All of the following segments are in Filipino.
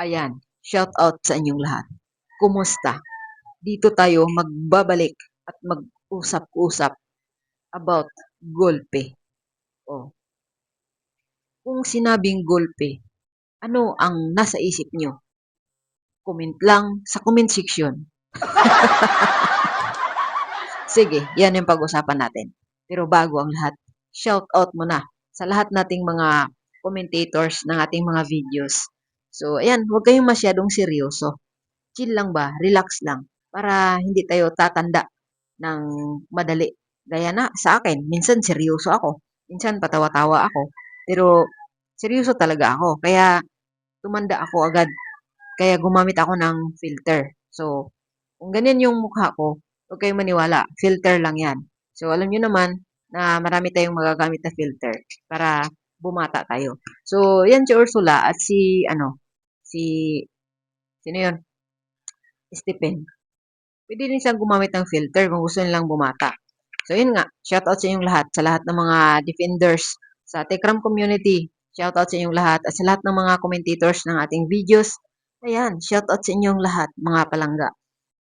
Ayan, shout out sa inyong lahat. Kumusta? Dito tayo magbabalik at mag-usap-usap about gulpe. Oh. Kung sinabing gulpe, ano ang nasa isip nyo? Comment lang sa comment section. Sige, yan yung pag-usapan natin. Pero bago ang lahat, shout out muna sa lahat nating mga commentators ng ating mga videos. So, ayan, huwag kayong masyadong seryoso. Chill lang ba? Relax lang. Para hindi tayo tatanda ng madali. Gaya na sa akin, minsan seryoso ako. Minsan patawa-tawa ako. Pero seryoso talaga ako. Kaya tumanda ako agad. Kaya gumamit ako ng filter. So, kung ganyan yung mukha ko, huwag kayong maniwala. Filter lang yan. So, alam nyo naman na marami tayong magagamit na filter para bumata tayo. So, yan si Ursula at si, ano, si, sino yun? Stephen. Pwede din siyang gumamit ng filter kung gusto nilang bumata. So, yun nga. Shoutout sa inyong lahat, sa lahat ng mga defenders sa Tekram community. Shoutout sa inyong lahat at sa lahat ng mga commentators ng ating videos. Ayan, shoutout sa inyong lahat, mga palangga.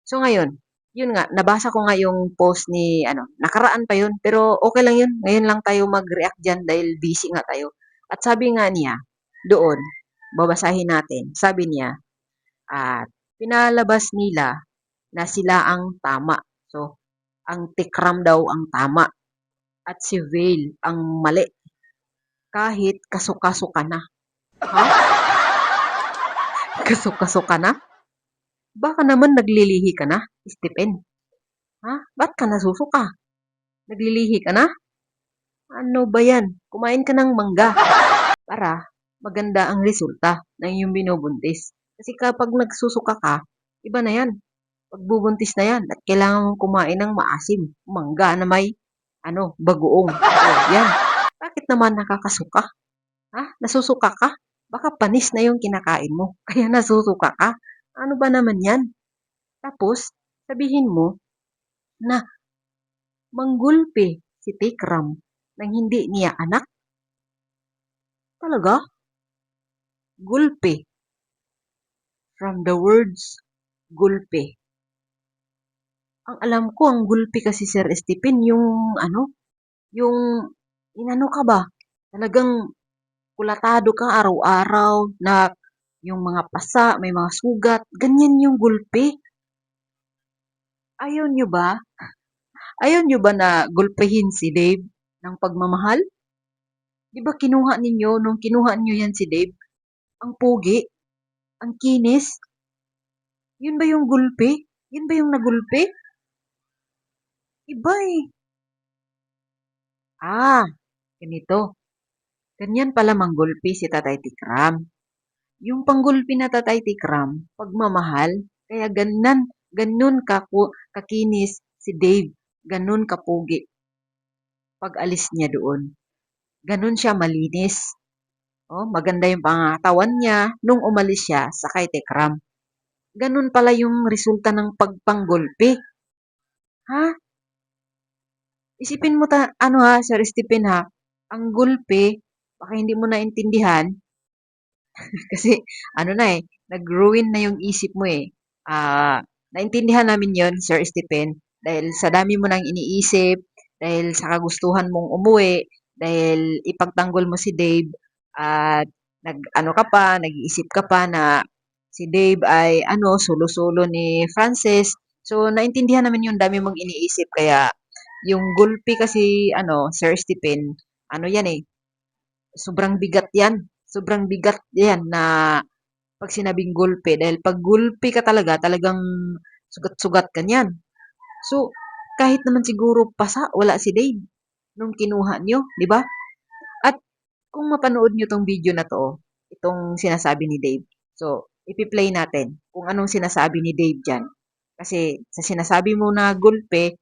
So, ngayon, yun nga, nabasa ko nga yung post ni, ano, nakaraan pa yun, pero okay lang yun. Ngayon lang tayo mag-react dyan dahil busy nga tayo. At sabi nga niya, doon, babasahin natin, sabi niya, at pinalabas nila na sila ang tama. So, ang tikram daw ang tama. At si Vale ang mali. Kahit kasukaso ka na. Ha? Kasukaso ka na? Baka naman naglilihi ka na, Stephen. Ha? Ba't ka nasusuka? Naglilihi ka na? Ano ba yan? Kumain ka ng mangga. Para maganda ang resulta ng iyong binubuntis. Kasi kapag nagsusuka ka, iba na yan. Pagbubuntis na yan at kailangan mong kumain ng maasim, mangga na may ano, bagoong. Oh, yan. Bakit naman nakakasuka? Ha? Nasusuka ka? Baka panis na yung kinakain mo. Kaya nasusuka ka. Ano ba naman yan? Tapos, sabihin mo na manggulpi si Tikram nang hindi niya anak? Talaga? Gulpi. From the words, gulpi. Ang alam ko, ang gulpi kasi Sir Stephen, yung ano, yung, inano ka ba? Talagang kulatado ka araw-araw na yung mga pasa, may mga sugat, ganyan yung gulpi. Ayaw nyo ba? Ayaw nyo ba na gulpihin si Dave ng pagmamahal? Di ba kinuha ninyo, nung kinuha niyo yan si Dave, ang pugi, ang kinis, yun ba yung gulpi? Yun ba yung nagulpi? Iba eh. Ah, ganito. Ganyan pala manggulpi si Tatay Tikram. Yung panggulpi na Tatay Tikram, pagmamahal, kaya ganan, ganun kaku, kakinis si Dave, ganun kapugi. Pag alis niya doon, ganun siya malinis. Oh, maganda yung pangatawan niya nung umalis siya sa kay. Ganun pala yung resulta ng pagpanggulpi. Ha? Isipin mo ta, ano ha, Sir Stephen ha, ang gulpi, baka hindi mo naintindihan, kasi ano na eh, nag-ruin na yung isip mo eh. Ah, naintindihan namin yon Sir Stephen, dahil sa dami mo nang iniisip, dahil sa kagustuhan mong umuwi, dahil ipagtanggol mo si Dave, at nag ano ka pa, nag-iisip ka pa na si Dave ay ano, sulo-sulo ni Frances. So, naintindihan namin yung dami mong iniisip, kaya yung gulpi kasi, ano, Sir Stephen, ano yan eh, sobrang bigat yan. Sobrang bigat yan na pag sinabing gulpi. Dahil pag gulpi ka talaga, talagang sugat-sugat ka niyan. So, kahit naman siguro pasa, wala si Dave nung kinuha nyo, di ba? Kung mapanood nyo tong video na to, itong sinasabi ni Dave. So, ipi-play natin kung anong sinasabi ni Dave dyan. Kasi sa sinasabi mo na gulpe,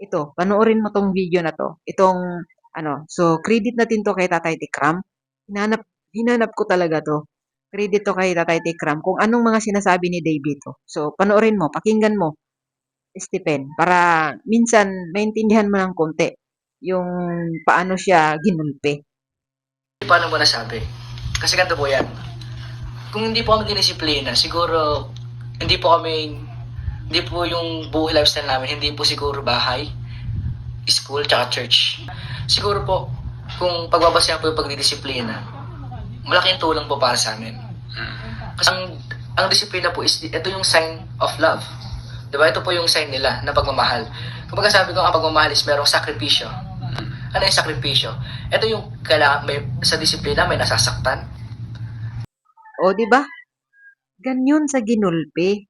ito, panoorin mo tong video na to. Itong, ano, so credit natin to kay Tatay Tikram. Hinanap, hinanap ko talaga to. Credit to kay Tatay Tikram kung anong mga sinasabi ni Dave ito. So, panoorin mo, pakinggan mo, Stephen, para minsan maintindihan mo ng konti yung paano siya ginulpi. Paano mo nasabi? Kasi ganito po yan. kung hindi po kami dinisiplina, siguro hindi po kami hindi po yung buhay lifestyle namin, hindi po siguro bahay, school, tsaka church. Siguro po, kung pagbabasehan po yung pagdidisiplina, malaking tulong po para sa amin. Kasi ang, ang disiplina po is, ito yung sign of love. Di ba? Ito po yung sign nila na pagmamahal. Kapag sabi ko ang pagmamahal is merong sakripisyo. Ano yung sakripisyo? Ito yung kailangan, may, sa disiplina may nasasaktan. O, di ba? Ganyan sa ginulpi.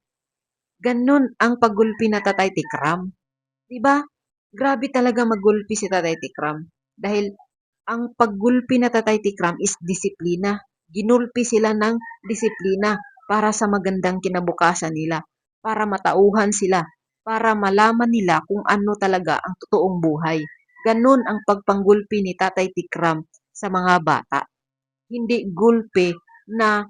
Ganun ang paggulpi na Tatay Tikram. Di ba? Grabe talaga maggulpi si Tatay Tikram. Dahil ang paggulpi na Tatay Tikram is disiplina. Ginulpi sila ng disiplina para sa magandang kinabukasan nila. Para matauhan sila. Para malaman nila kung ano talaga ang totoong buhay. Ganun ang pagpanggulpi ni Tatay Tikram sa mga bata. Hindi gulpi na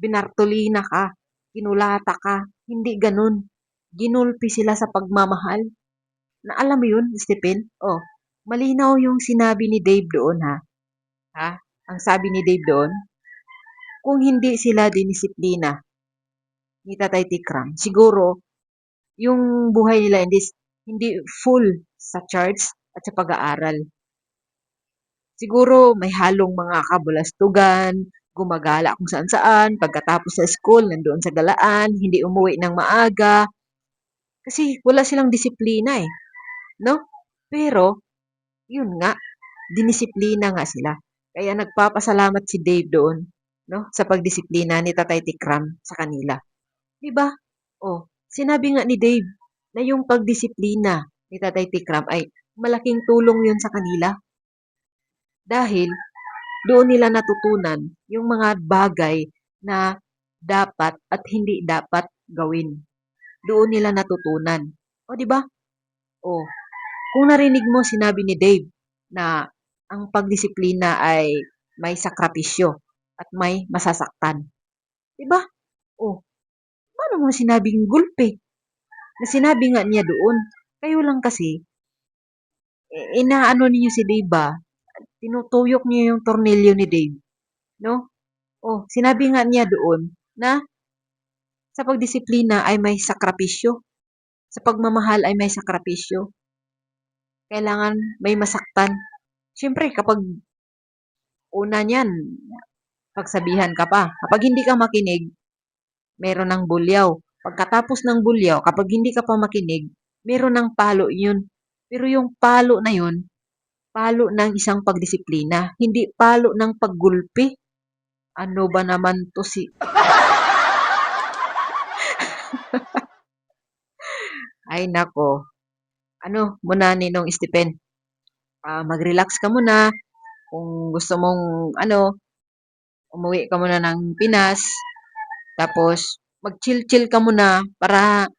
binartolina ka, kinulata ka. Hindi ganun. Ginulpi sila sa pagmamahal. Na alam mo yun, Stephen? Oh, malinaw yung sinabi ni Dave doon ha. Ha? Ang sabi ni Dave doon, kung hindi sila dinisiplina ni Tatay Tikram, siguro yung buhay nila hindi, hindi full sa charts at sa pag-aaral. Siguro may halong mga kabulastugan, gumagala kung saan saan, pagkatapos sa school, nandoon sa galaan, hindi umuwi ng maaga. Kasi wala silang disiplina eh. No? Pero, yun nga, dinisiplina nga sila. Kaya nagpapasalamat si Dave doon, no? Sa pagdisiplina ni Tatay Tikram sa kanila. 'Di ba? Oh, sinabi nga ni Dave na yung pagdisiplina ni Tatay Tikram ay malaking tulong yun sa kanila. Dahil doon nila natutunan yung mga bagay na dapat at hindi dapat gawin. Doon nila natutunan. O, di ba? O, kung narinig mo sinabi ni Dave na ang pagdisiplina ay may sakripisyo at may masasaktan. Di ba? O, paano mo sinabing gulpe? Na sinabi nga niya doon. Kayo lang kasi, inaano ninyo si Dave ba? Tinutuyok niyo yung tornilyo ni Dave. No? Oh, sinabi nga niya doon na sa pagdisiplina ay may sakripisyo. Sa pagmamahal ay may sakripisyo. Kailangan may masaktan. Siyempre, kapag una niyan, pagsabihan ka pa. Kapag hindi ka makinig, meron ng bulyaw. Pagkatapos ng bulyaw, kapag hindi ka pa makinig, meron ng palo yun. Pero yung palo na yun, palo ng isang pagdisiplina, hindi palo ng paggulpi. Ano ba naman to si... Ay nako. Ano muna Ninong Stephen? Ah, mag-relax ka muna. Kung gusto mong ano, umuwi ka muna ng Pinas. Tapos mag-chill-chill ka muna para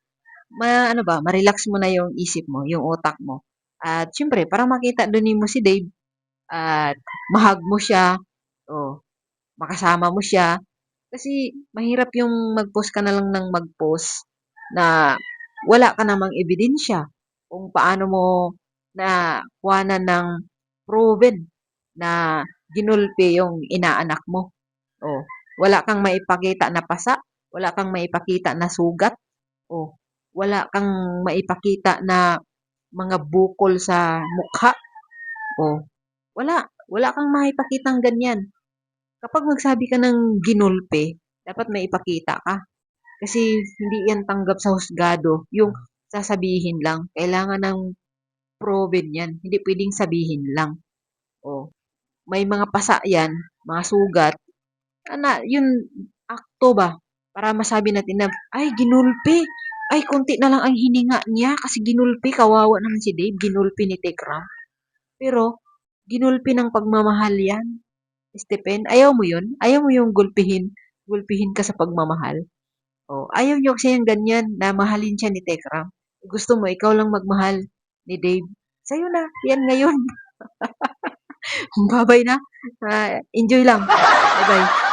ma ano ba, ma-relax mo na yung isip mo, yung utak mo. At syempre, para makita doon mo si Dave at mahag mo siya, o makasama mo siya. Kasi mahirap yung mag-post ka na lang ng mag-post na wala ka namang ebidensya kung paano mo na kuhanan ng proven na ginulpi yung inaanak mo. O, wala kang maipakita na pasa, wala kang maipakita na sugat, o wala kang maipakita na mga bukol sa mukha. O, wala. Wala kang maipakitang ganyan. Kapag magsabi ka ng ginulpe, dapat may ipakita ka. Kasi hindi yan tanggap sa husgado. Yung sasabihin lang. Kailangan ng proven yan. Hindi pwedeng sabihin lang. O, may mga pasa yan, mga sugat. Ana, yun, akto ba? Para masabi natin na, ay, ginulpi. Ay, konti na lang ang hininga niya kasi ginulpi. Kawawa naman si Dave. Ginulpi ni Tekram. Pero, ginulpi ng pagmamahal yan. Stephen, ayaw mo yun? Ayaw mo yung gulpihin? Gulpihin ka sa pagmamahal? O, ayaw niyo kasi yung ganyan na mahalin siya ni Tekram. Gusto mo, ikaw lang magmahal ni Dave. Sa'yo na. Yan ngayon. Babay na. Ah, enjoy lang. Bye-bye.